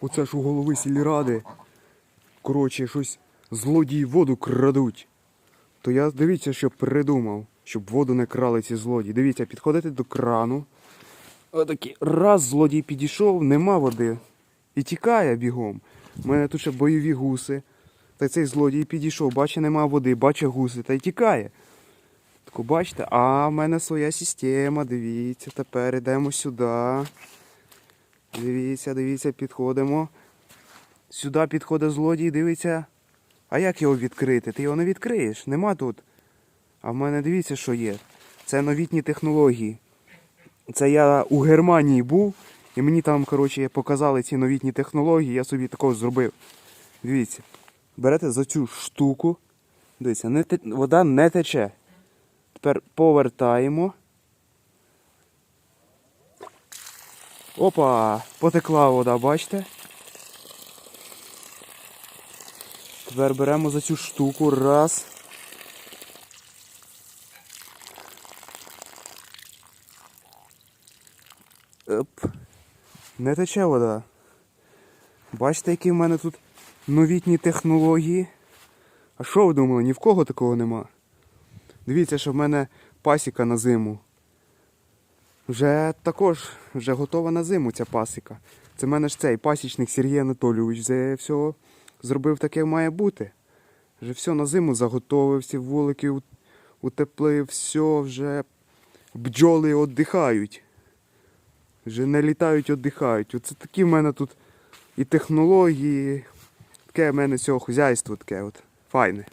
Оце ж у голови сільради. Коротше, щось злодії воду крадуть. То я дивіться, що придумав, щоб воду не крали ці злодії. Дивіться, підходите до крану. Отакий раз злодій підійшов, нема води. І тікає бігом. У мене тут ще бойові гуси. Та цей злодій підійшов, бачить, нема води, бачить гуси, та й тікає. Таку бачите, а в мене своя система, дивіться, тепер йдемо сюди. Дивіться, дивіться, підходимо. Сюди підходить злодій, дивиться. А як його відкрити? Ти його не відкриєш, нема тут. А в мене дивіться, що є. Це новітні технології. Це я у Германії був, і мені там, коротше, показали ці новітні технології, я собі такого зробив. Дивіться, берете за цю штуку. Дивіться, не те- вода не тече. Тепер повертаємо. Опа! Потекла вода, бачите? Тепер беремо за цю штуку. Раз. Оп. Не тече вода. Бачите, які в мене тут новітні технології. А що ви думали, ні в кого такого нема? Дивіться, що в мене пасіка на зиму. Вже також вже готова на зиму ця пасіка. Це в мене ж цей пасічник Сергій Анатолійович вже все зробив таке має бути. Вже все на зиму заготовив, всі вулики утеплив, все вже бджоли віддихають. Вже не літають, віддихають. Оце такі в мене тут і технології, таке в мене цього хазяйство таке от. Файне.